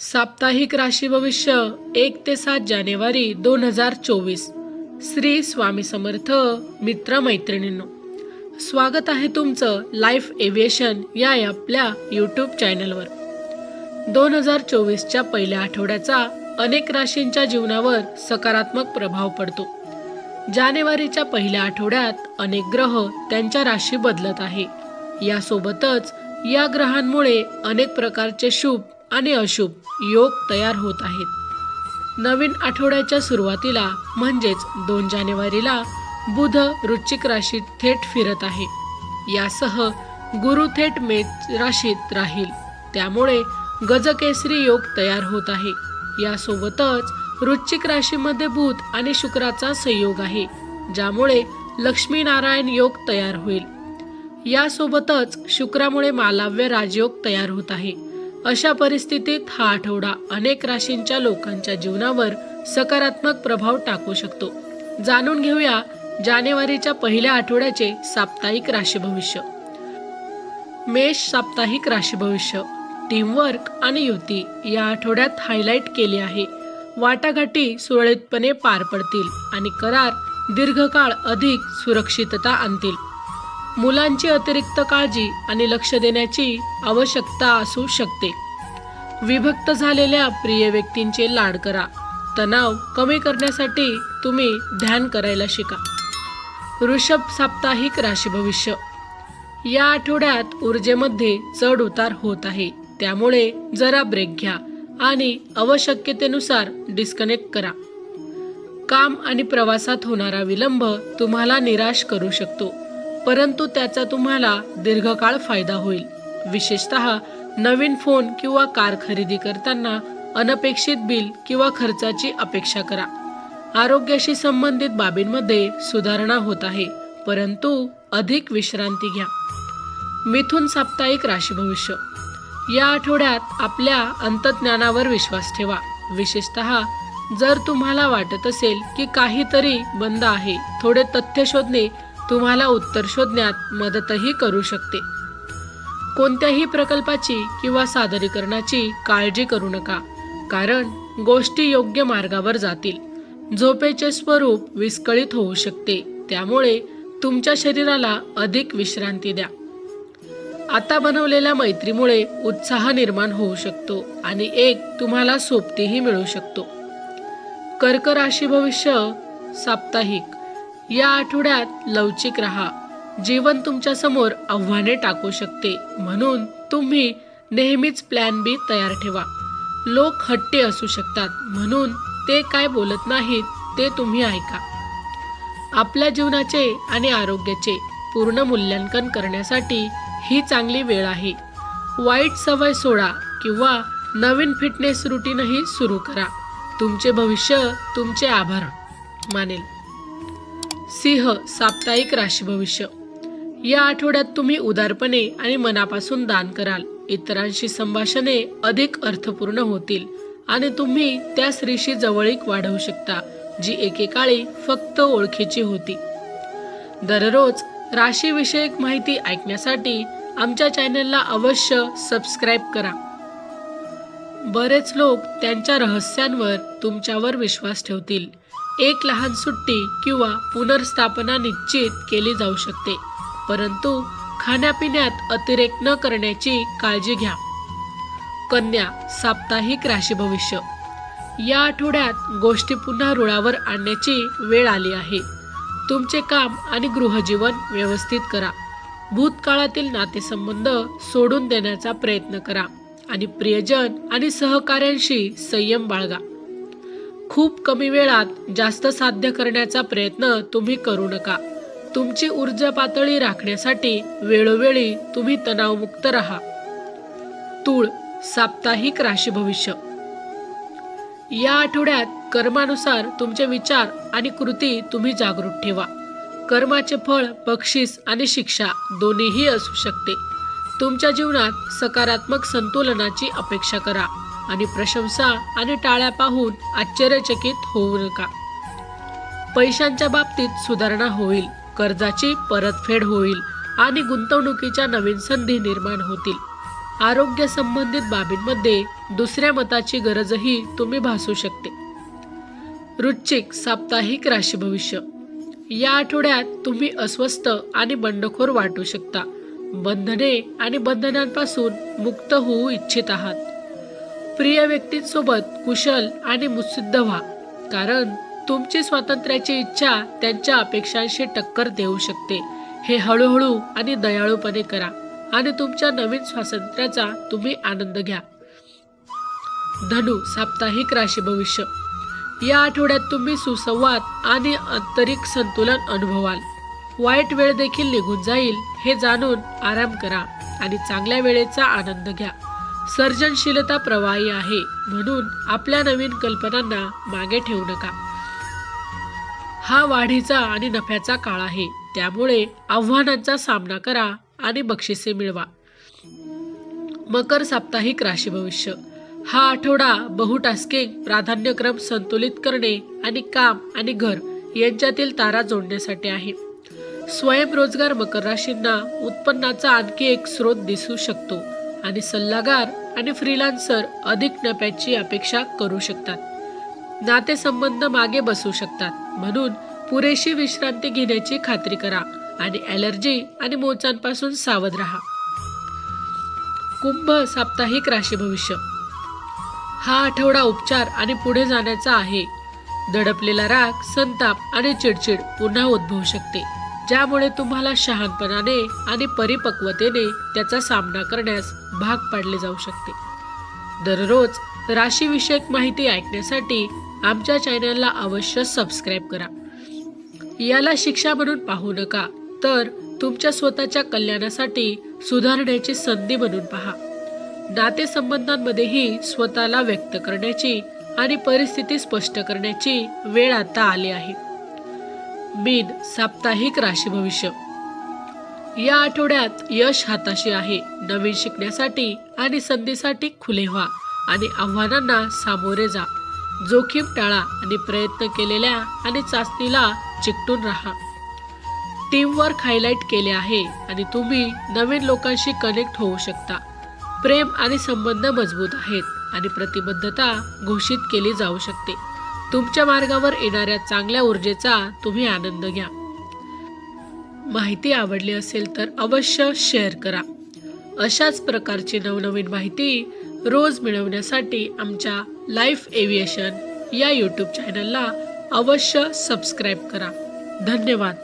साप्ताहिक राशी भविष्य एक ते सात जानेवारी दोन हजार चोवीस. श्री स्वामी समर्थ मित्र मैत्रिणींनो स्वागत आहे तुमचं लाईफ एव्हिएशन या आपल्या यूट्यूब चॅनलवर दोन हजार चोवीसच्या पहिल्या आठवड्याचा अनेक राशींच्या जीवनावर सकारात्मक प्रभाव पडतो. जानेवारीच्या पहिल्या आठवड्यात अनेक ग्रह त्यांच्या राशी बदलत आहे. यासोबतच या ग्रहांमुळे अनेक प्रकारचे शुभ आणि अशुभ योग तयार होत आहेत. नवीन आठवड्याच्या सुरुवातीला म्हणजेच दोन जानेवारीला बुध वृश्चिक राशीत थेट फिरत आहे. यासह गुरु थेट मेष राशीत राहील. त्यामुळे गजकेसरी योग तयार होत आहे. यासोबतच वृश्चिक राशीमध्ये बुध आणि शुक्राचा संयोग आहे ज्यामुळे लक्ष्मीनारायण योग तयार होईल. यासोबतच शुक्रामुळे मालाव्य राजयोग तयार होत आहे. अशा परिस्थितीत हा आठवडा अनेक राशींच्या लोकांच्या जीवनावर सकारात्मक प्रभाव टाकू शकतो. जाणून घेऊया जानेवारीच्या पहिल्या आठवड्याचे साप्ताहिक राशी भविष्य. मेष साप्ताहिक राशी भविष्य टीमवर्क आणि युती या आठवड्यात हायलाईट केली आहे. वाटाघाटी सुरळीतपणे पार पडतील आणि करार दीर्घकाळ अधिक सुरक्षितता आणतील. मुलांची अतिरिक्त काळजी आणि लक्ष देण्याची आवश्यकता असू शकते. विभक्त झालेल्या प्रिय व्यक्तींचे लाड करा. तणाव कमी करण्यासाठी तुम्ही ध्यान करायला शिका. वृषभ साप्ताहिक राशी भविष्य. या आठवड्यात ऊर्जेमध्ये चढ उतार होत आहे. त्यामुळे जरा ब्रेक घ्या आणि आवश्यकतेनुसार डिस्कनेक्ट करा. काम आणि प्रवासात होणारा विलंब तुम्हाला निराश करू शकतो. परंतु त्याचा तुम्हाला दीर्घकाळ फायदा होईल. विशेषत नवीन फोन किंवा कार खरेदी करताना अनपेक्षित बिल किंवा खर्चाची अपेक्षा करा. आरोग्याशी संबंधित बाबींमध्ये सुधारणा होत आहे परंतु अधिक विश्रांती घ्या. मिथुन साप्ताहिक राशी भविष्य. या आठवड्यात आपल्या अंतज्ञानावर विश्वास ठेवा. विशेषतः जर तुम्हाला वाटत असेल की काहीतरी बंद आहे थोडे तथ्य शोधणे तुम्हाला उत्तर शोधण्यात मदतही करू शकते. कोणत्याही प्रकल्पाची किंवा सादरीकरणाची काळजी करू नका कारण गोष्टी योग्य मार्गावर जातील. झोपेचे स्वरूप विस्कळीत होऊ शकते त्यामुळे तुमच्या शरीराला अधिक विश्रांती द्या. आता बनवलेल्या मैत्रीमुळे उत्साह निर्माण होऊ शकतो आणि एक तुम्हाला सोबतीही मिळू शकतो. कर्क राशी भविष्य साप्ताहिक. या आठवड्यात लवचिक राहा. जीवन तुमच्यासमोर आव्हाने टाकू शकते. म्हणून तुम्ही नेहमीच प्लॅन बी तयार ठेवा. लोक हट्टी असू शकतात. म्हणून ते काय बोलत नाहीत ते तुम्ही ऐका. आपल्या जीवनाचे आणि आरोग्याचे पूर्ण मूल्यांकन करण्यासाठी ही चांगली वेळ आहे. वाईट सवय सोडा किंवा नवीन फिटनेस रुटीनही सुरू करा. तुमचे भविष्य तुमचे आभार मानेल. सिंह साप्ताहिक राशी भविष्य. या आठवड्यात तुम्ही उदारपणे आणि मनापासून दान कराल. इतरांशी संभाषणे अधिक अर्थपूर्ण होतील आणि तुम्ही त्या स्त्रीशी जवळीक वाढवू शकता जी एकेकाळी फक्त ओळखीची होती. दररोज राशीविषयक माहिती ऐकण्यासाठी आमच्या चॅनलला अवश्य सबस्क्राईब करा. बरेच लोक त्यांच्या रहस्यांवर तुमच्यावर विश्वास ठेवतील. एक लहान सुट्टी किंवा पुनर्स्थापना निश्चित केली जाऊ शकते. परंतु खाण्यापिण्यात अतिरेक न करण्याची काळजी घ्या. कन्या साप्ताहिक राशी भविष्य. या आठवड्यात गोष्टी पुन्हा रुळावर आणण्याची वेळ आली आहे. तुमचे काम आणि गृहजीवन व्यवस्थित करा. भूतकाळातील नातेसंबंध सोडून देण्याचा प्रयत्न करा आणि प्रियजन आणि सहकाऱ्यांशी संयम बाळगा. खूप कमी वेळात जास्त साध्य करण्याचा प्रयत्न तुम्ही करू नका. तुमची ऊर्जा पातळी राखण्यासाठी वेळोवेळी तुम्ही तणावमुक्त राहा. तूळ साप्ताहिक राशी भविष्य. या आठवड्यात कर्मानुसार तुमचे विचार आणि कृती तुम्ही जागृत ठेवा. कर्माचे फळ बक्षीस आणि शिक्षा दोन्हीही असू शकते. तुमच्या जीवनात सकारात्मक संतुलनाची अपेक्षा करा. आणि प्रशंसा आणि टाळ्या पाहून आश्चर्यचकित होऊ नका. पैशांच्या बाबतीत सुधारणा होईल कर्जाची परतफेड होईल आणि गुंतवणुकीच्या नवीन संधी निर्माण होतील. आरोग्य संबंधित बाबींमध्ये दुसऱ्या मताची गरजही तुम्ही भासू शकते. रुचिक साप्ताहिक राशी भविष्य. या आठवड्यात तुम्ही अस्वस्थ आणि बंडखोर वाटू शकता. बंधने आणि बंधनांपासून मुक्त होऊ इच्छित आहात. प्रिय व्यक्तींसोबत कुशल आणि मुत्सिद्ध व्हा. कारण तुमची स्वातंत्र्याची इच्छा त्यांच्या अपेक्षांशी टक्कर देऊ शकते. हे हळूहळू आणि दयाळूपणे करा आणि तुमच्या नवीन स्वातंत्र्याचा तुम्ही आनंद घ्या. धनु साप्ताहिक राशी भविष्य. या आठवड्यात तुम्ही सुसंवाद आणि आंतरिक संतुलन अनुभवाल. वाईट वेळ देखील निघून जाईल हे जाणून आराम करा आणि चांगल्या वेळेचा आनंद घ्या. सर्जनशीलता प्रवाही आहे म्हणून आपल्या नवीन कल्पनांना मागे ठेवू नका. हा वाढीचा आणि नफ्याचा काळ आहे. त्यामुळे आव्हानांचा सामना करा आणि बक्षिसे मिळवा. मकर साप्ताहिक राशी भविष्य. हा आठवडा बहुटास्किंग प्राधान्यक्रम संतुलित करणे आणि काम आणि घर यांच्यातील तारा जोडण्यासाठी आहे. स्वयंरोजगार मकर राशींना उत्पन्नाचा आणखी एक स्रोत दिसू शकतो आणि सल्लागार आणि फ्रीलान्सर अधिक नफ्याची अपेक्षा करू शकतात. नातेसंबंध मागे बसू शकतात. म्हणून पुरेशी विश्रांती घेण्याची खात्री करा आणि ॲलर्जी आणि मोचांपासून सावध राहा. कुंभ साप्ताहिक राशी भविष्य. हा आठवडा उपचार आणि पुढे जाण्याचा आहे. दडपलेला राग संताप आणि चिडचिड पुन्हा उद्भवू शकते. ज्यामुळे तुम्हाला शहाणपणाने आणि परिपक्वतेने त्याचा सामना करण्यास भाग पाडले जाऊ शकते. दररोज राशीविषयक माहिती ऐकण्यासाठी आमच्या चॅनलला अवश्य सबस्क्राईब करा. याला शिक्षा म्हणून पाहू नका तर तुमच्या स्वतःच्या कल्याणासाठी सुधारण्याची संधी म्हणून पहा. नातेसंबंधांमध्येही स्वतःला व्यक्त करण्याची आणि परिस्थिती स्पष्ट करण्याची वेळ आता आली आहे. मीन साप्ताहिक राशी भविष्य. या आठवड्यात यश हाताशी आहे. नवीन शिकण्यासाठी आणि संधीसाठी खुले व्हा आणि आव्हानांना सामोरे जा. जोखीम टाळा आणि प्रयत्न केलेल्या आणि चाचणीला चिकटून राहा. टीमवर्क हायलाईट केले आहे आणि तुम्ही नवीन लोकांशी कनेक्ट होऊ शकता. प्रेम आणि संबंध मजबूत आहेत आणि प्रतिबद्धता घोषित केली जाऊ शकते. तुमच्या मार्गावर येणाऱ्या चांगल्या ऊर्जेचा तुम्ही आनंद घ्या. माहिती आवडली असेल तर अवश्य शेअर करा. अशाच प्रकारची नवनवीन माहिती रोज मिळवण्यासाठी आमच्या लाईफ एव्हिएशन या यूट्यूब चॅनलला अवश्य सबस्क्राईब करा. धन्यवाद.